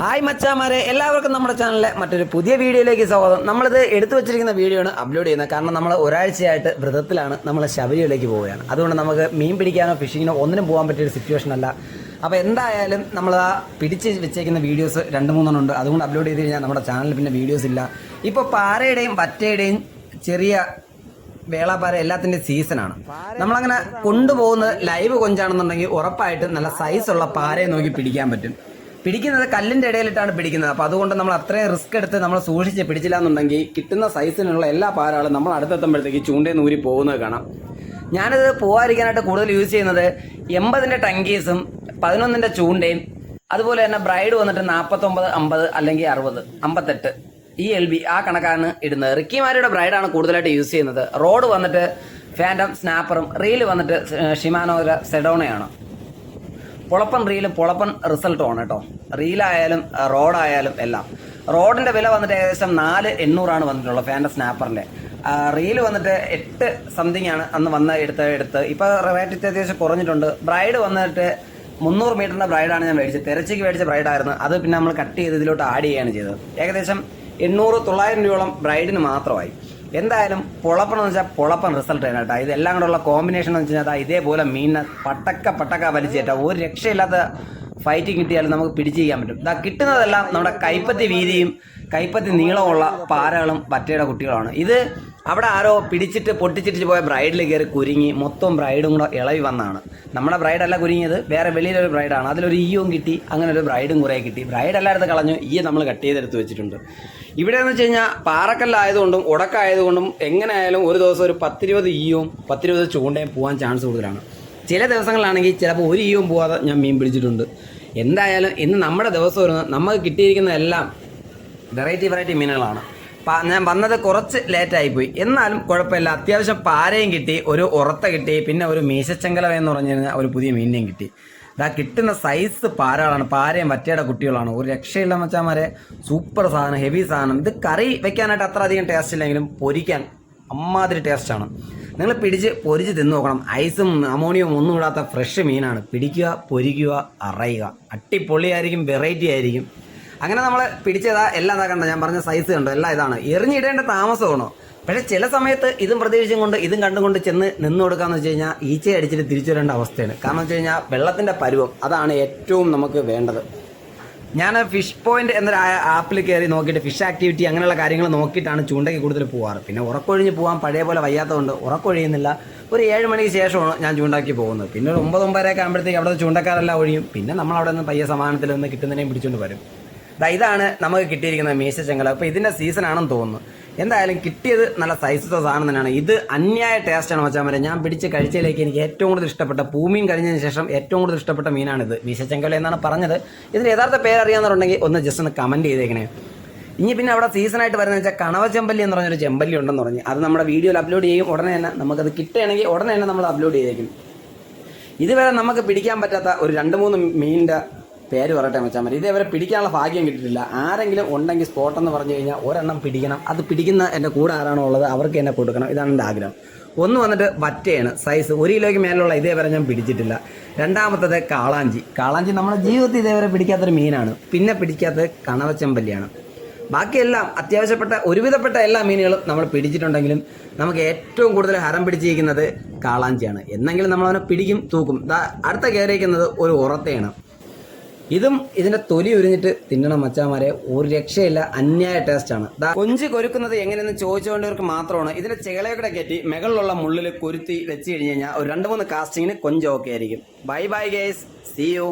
Hi മച്ചാമാരെ എല്ലാവർക്കും നമ്മുടെ ചാനലിലെ മറ്റൊരു പുതിയ വീഡിയോയിലേക്ക് സ്വാഗതം. നമ്മളിത് എടുത്തു വെച്ചിരിക്കുന്ന വീഡിയോ ആണ് അപ്ലോഡ് ചെയ്യുന്നത്. കാരണം നമ്മൾ ഒരാഴ്ചയായിട്ട് വ്രതത്തിലാണ് നമ്മൾ ശബരിയിലേക്ക് പോവുകയാണ്. അതുകൊണ്ട് നമുക്ക് മീൻ പിടിക്കാനോ ഫിഷിങ്ങിനോ ഒന്നിനും പോകാൻ പറ്റിയൊരു സിറ്റുവേഷൻ അല്ല. അപ്പോൾ എന്തായാലും നമ്മൾ ആ പിടിച്ച് വെച്ചേക്കുന്ന വീഡിയോസ് രണ്ട് മൂന്നെണ്ണം ഉണ്ട്. അതുകൊണ്ട് അപ്ലോഡ് ചെയ്ത് കഴിഞ്ഞാൽ നമ്മുടെ ചാനലിൽ പിന്നെ വീഡിയോസ് ഇല്ല. ഇപ്പോൾ പാരയുടെയും വറ്റയുടെയും ചെറിയ വേളാപ്പാര എല്ലാത്തിന്റെയും സീസണാണ് നമ്മളങ്ങനെ കൊണ്ടുപോകുന്നത് ലൈവ് കൊഞ്ചാണെന്നുണ്ടെങ്കിൽ ഉറപ്പായിട്ടും നല്ല സൈസുള്ള പാരയെ നോക്കി പിടിക്കാൻ പറ്റും. പിടിക്കുന്നത് കല്ലിന്റെ ഇടയിലിട്ടാണ് പിടിക്കുന്നത്. അപ്പോൾ അതുകൊണ്ട് നമ്മൾ അത്രയും റിസ്ക് എടുത്ത് നമ്മൾ സൂക്ഷിച്ച് പിടിച്ചില്ല എന്നുണ്ടെങ്കിൽ കിട്ടുന്ന സൈസിനുള്ള എല്ലാ പാരകളും നമ്മൾ അടുത്തെത്തുമ്പോഴത്തേക്ക് ചൂണ്ടയിൽ നൂരി പോകുന്നത് കാണാം. ഞാനിത് പോകാതിരിക്കാനായിട്ട് കൂടുതൽ യൂസ് ചെയ്യുന്നത് എൺപതിന്റെ ടങ്കീസും പതിനൊന്നിന്റെ ചൂണ്ടയും അതുപോലെ തന്നെ ബ്രൈഡ് വന്നിട്ട് നാൽപ്പത്തൊമ്പത് അമ്പത് അല്ലെങ്കിൽ അറുപത് അമ്പത്തെട്ട് ഈ എൽ ബി ആ കണക്കാണ് ഇടുന്നത്. റിക്കിമാരുടെ ബ്രൈഡാണ് കൂടുതലായിട്ട് യൂസ് ചെയ്യുന്നത്. റോഡ് വന്നിട്ട് ഫാന്റം സ്നാപ്പറും റീൽ വന്നിട്ട് ഷിമാനോര സെഡോണയാണ് പൊളപ്പൻ റീലും പൊളപ്പൻ റിസൾട്ടും ആണ് കേട്ടോ റീലായാലും റോഡായാലും എല്ലാം. റോഡിന്റെ വില വന്നിട്ട് ഏകദേശം നാല് എണ്ണൂറാണ് വന്നിട്ടുള്ളത് ഫാന്റെ സ്നാപ്പറിന്റെ റീൽ വന്നിട്ട് എട്ട് സംതിങ് ആണ് അന്ന് വന്ന എടുത്ത് എടുത്ത്. ഇപ്പോൾ റേറ്റ് അത്യാവശ്യം കുറഞ്ഞിട്ടുണ്ട്. ബ്രൈഡ് വന്നിട്ട് മുന്നൂറ് മീറ്ററിന്റെ ബ്രൈഡാണ് ഞാൻ മേടിച്ചത്. തിരച്ചിക്ക് മേടിച്ച ബ്രൈഡായിരുന്നു അത് പിന്നെ നമ്മൾ കട്ട് ചെയ്ത് ഇതിലോട്ട് ആഡ് ചെയ്യുകയാണ് ചെയ്തത്. ഏകദേശം എണ്ണൂറ് തൊള്ളായിരം രൂപയോളം ബ്രൈഡിന് മാത്രമായി. എന്തായാലും പൊളപ്പൻ എന്ന് വെച്ചാൽ പൊളപ്പൻ റിസൾട്ട് ആണ് കേട്ടോ ഇതെല്ലാം ഉള്ള കോമ്പിനേഷൻ എന്ന് വെച്ചാൽ ഇതേപോലെ മീനിനെ പട്ടക്ക പട്ടക്ക വലിച്ചേറ്റാ. ഒരു രക്ഷയില്ലാത്ത ഫൈറ്റ് കിട്ടിയാലും നമുക്ക് പിടിച്ച് ചെയ്യാൻ പറ്റും. ഇതാ കിട്ടുന്നതെല്ലാം നമ്മുടെ കൈപ്പത്തി വീതിയും കൈപ്പത്തി നീളമുള്ള പാരകളും പറ്റയുടെ കുട്ടികളാണ്. ഇത് അവിടെ ആരോ പിടിച്ചിട്ട് പൊട്ടിച്ചിട്ട് പോയ ബ്രൈഡിൽ കയറി കുരുങ്ങി മൊത്തം ബ്രൈഡും കൂടെ ഇളവി വന്നാണ്. നമ്മുടെ ബ്രൈഡല്ല കുരുങ്ങിയത് വേറെ വെളിയിലൊരു ബ്രൈഡാണ്. അതിലൊരു ഈയും കിട്ടി അങ്ങനെ ഒരു ബ്രൈഡും കുറേ കിട്ടി. ബ്രൈഡ് എല്ലായിടത്തും കളഞ്ഞു ഈ നമ്മൾ കട്ട് ചെയ്തെടുത്ത് വെച്ചിട്ടുണ്ട്. ഇവിടെ എന്ന് വെച്ച് കഴിഞ്ഞാൽ പാറക്കല്ലായതുകൊണ്ടും ഉടക്കായതുകൊണ്ടും എങ്ങനെയായാലും ഒരു ദിവസം ഒരു പത്തിരുപത് ഈയും പത്തിരുപത് ചൂണ്ടയും പോകാൻ ചാൻസ് കൂടുതലാണ്. ചില ദിവസങ്ങളാണെങ്കിൽ ചിലപ്പോൾ ഒരു ഈവും പോവാതെ ഞാൻ മീൻ പിടിച്ചിട്ടുണ്ട്. എന്തായാലും ഇന്ന് നമ്മുടെ ദിവസം വരുന്നത് നമുക്ക് കിട്ടിയിരിക്കുന്ന എല്ലാം വെറൈറ്റി വെറൈറ്റി മീനുകളാണ്. ഞാൻ വന്നത് കുറച്ച് ലേറ്റായിപ്പോയി എന്നാലും കുഴപ്പമില്ല. അത്യാവശ്യം പാരയും കിട്ടി ഒരു ഉറത്ത കിട്ടി പിന്നെ ഒരു മീശച്ചങ്കലവ എന്ന് പറഞ്ഞിരുന്ന ഒരു പുതിയ മീനിനെയും കിട്ടി. ഇതാ കിട്ടുന്ന സൈസ് പാരകളാണ്. പാരയും വറ്റയുടെ കുട്ടികളാണ്. ഒരു രക്ഷയില്ല മച്ചാമാരെ. സൂപ്പർ സാധനം ഹെവി സാധനം. ഇത് കറി വെക്കാനായിട്ട് അത്ര അധികം ടേസ്റ്റ് ഇല്ലെങ്കിലും പൊരിക്കാൻ അമ്മാതിരി ടേസ്റ്റാണ്. നിങ്ങൾ പിടിച്ച് പൊരിച്ച് തിന്നു നോക്കണം. ഐസും അമോണിയവും ഒന്നും ഇടാത്ത ഫ്രഷ് മീനാണ്. പിടിക്കുക പൊരിക്കുക അറയുക. അട്ടിപ്പൊളിയായിരിക്കും വെറൈറ്റി ആയിരിക്കും. അങ്ങനെ നമ്മൾ പിടിച്ചതാ എല്ലാം ഇതാക്കണ്ട കണ്ടോ? ഞാൻ പറഞ്ഞ സൈസ് കണ്ടോ? എല്ലാം ഇതാണ്. എറിഞ്ഞിടേണ്ട താമസമാണോ? പക്ഷേ ചില സമയത്ത് ഇതും പ്രതീക്ഷിച്ചും കൊണ്ട് ഇതും കണ്ടുകൊണ്ട് ചെന്ന് നിന്ന് കൊടുക്കാന്ന് വെച്ച് കഴിഞ്ഞാൽ ഈച്ചയെ അടിച്ചിട്ട് തിരിച്ചു വരേണ്ട അവസ്ഥയാണ്. കാരണം വെച്ച് കഴിഞ്ഞാൽ വെള്ളത്തിന്റെ പരുവം അതാണ് ഏറ്റവും നമുക്ക് വേണ്ടത്. ഞാൻ ഫിഷ് പോയിന്റ് എന്നൊരു ആപ്പിൽ കയറി നോക്കിയിട്ട് ഫിഷ് ആക്ടിവിറ്റി അങ്ങനെയുള്ള കാര്യങ്ങൾ നോക്കിയിട്ടാണ് ചൂണ്ടയ്ക്ക് കൂടുതൽ പോവാറ്. പിന്നെ ഉറക്കൊഴിഞ്ഞ് പോകാൻ പഴയ പോലെ വയ്യാത്തതുകൊണ്ട് ഉറക്കൊഴിയുന്നില്ല. ഒരു ഏഴ് മണിക്ക് ശേഷമാണ് ഞാൻ ചൂണ്ടാക്കി പോകുന്നത്. പിന്നെ ഒരു ഒമ്പത് ഒമ്പതരയൊക്കെ ആകുമ്പോഴത്തേക്ക് അവിടുത്തെ ചൂണ്ടക്കാരെല്ലാം ഒഴിയും. പിന്നെ നമ്മൾ അവിടെ നിന്ന് പയ്യ സമാനത്തിൽ നിന്ന് കിട്ടുന്നതിനെയും പിടിച്ചുകൊണ്ട് വരും. ഇതാണ് നമുക്ക് കിട്ടിയിരിക്കുന്ന മീശ ചെങ്കല. അപ്പോൾ ഇതിന്റെ സീസൺ ആണെന്ന് തോന്നുന്നു. എന്തായാലും കിട്ടിയത് നല്ല സൈസ് സാധനം തന്നെയാണ്. ഇത് അന്യായ ആണ് വരെ. ഞാൻ പിടിച്ച് കഴിച്ചതിലേക്ക് എനിക്ക് ഏറ്റവും കൂടുതൽ ഇഷ്ടപ്പെട്ട പൂമീൻ കഴിഞ്ഞതിന് ശേഷം ഏറ്റവും കൂടുതൽ ഇഷ്ടപ്പെട്ട മീനാണിത് മീശച്ചെങ്കല എന്നാണ് പറഞ്ഞത്. ഇതിന് യഥാർത്ഥ പേര് അറിയാമെന്നുണ്ടെങ്കിൽ ഒന്ന് ജസ്റ്റ് ഒന്ന് കമന്റ് ചെയ്തേക്കണേ. ഇനി പിന്നെ അവിടെ സീസണായിട്ട് വരുന്നത് വെച്ചാൽ കണവ ചെമ്പല്ലി എന്ന് പറഞ്ഞൊരു ചെമ്പല്ലി ഉണ്ടെന്ന് പറഞ്ഞു. അത് നമ്മുടെ വീഡിയോയിൽ അപ്ലോഡ് ചെയ്യും. ഉടനെ തന്നെ നമുക്കത് കിട്ടുകയാണെങ്കിൽ ഉടനെ തന്നെ നമ്മൾ അപ്ലോഡ് ചെയ്തേക്കും. ഇതുവരെ നമുക്ക് പിടിക്കാൻ പറ്റാത്ത ഒരു രണ്ട് മൂന്ന് മീനിന്റെ പേര് പറയട്ടെ വെച്ചാൽ മതി. ഇതേവരെ പിടിക്കാനുള്ള ഭാഗ്യം കിട്ടിയിട്ടില്ല. ആരെങ്കിലും ഉണ്ടെങ്കിൽ സ്പോട്ട് എന്ന് പറഞ്ഞു കഴിഞ്ഞാൽ ഒരെണ്ണം പിടിക്കണം. അത് പിടിക്കുന്ന എന്റെ കൂടെ ആരാണോ ഉള്ളത് അവർക്ക് എന്നെ കൊടുക്കണം. ഇതാണ് എന്റെ ആഗ്രഹം. ഒന്ന് വന്നിട്ട് വറ്റയാണ്. സൈസ് ഒരു കിലോയ്ക്ക് മേലുള്ള ഇതേവരെ ഞാൻ പിടിച്ചിട്ടില്ല. രണ്ടാമത്തത് കാളാഞ്ചി. കാളാഞ്ചി നമ്മുടെ ജീവിതത്തിൽ ഇതേവരെ പിടിക്കാത്തൊരു മീനാണ്. പിന്നെ പിടിക്കാത്തത് കണവച്ചമ്പല്ലിയാണ്. ബാക്കിയെല്ലാം അത്യാവശ്യപ്പെട്ട ഒരുവിധപ്പെട്ട എല്ലാ മീനുകളും നമ്മൾ പിടിച്ചിട്ടുണ്ടെങ്കിലും നമുക്ക് ഏറ്റവും കൂടുതൽ ഹരം പിടിച്ചിരിക്കുന്നത് കാളാഞ്ചിയാണ്. എന്നെങ്കിലും നമ്മളവനെ പിടിക്കും തൂക്കും. അടുത്ത കയറിയിരിക്കുന്നത് ഒരു ഉറത്തയാണ്. ഇതും ഇതിന്റെ തൊലി ഉരിഞ്ഞിട്ട് തിന്നണം മച്ചാമാരെ. ഒരു രക്ഷയില്ല അന്യായ ടേസ്റ്റാണ് ആണ്. കൊഞ്ച് കൊരുക്കുന്നത് എങ്ങനെയെന്ന് ചോദിച്ചുകൊണ്ടവർക്ക് മാത്രമാണ്. ഇതിന്റെ ചെകളയൊക്കെ കയറ്റി മുകളിലുള്ള മുള്ളിൽ കൊരുത്തി വെച്ച് കഴിഞ്ഞ് കഴിഞ്ഞാൽ ഒരു രണ്ട് മൂന്ന് കാസ്റ്റിങ്ങിന് കൊഞ്ച് ഓക്കെ ആയിരിക്കും. Bye bye guys see you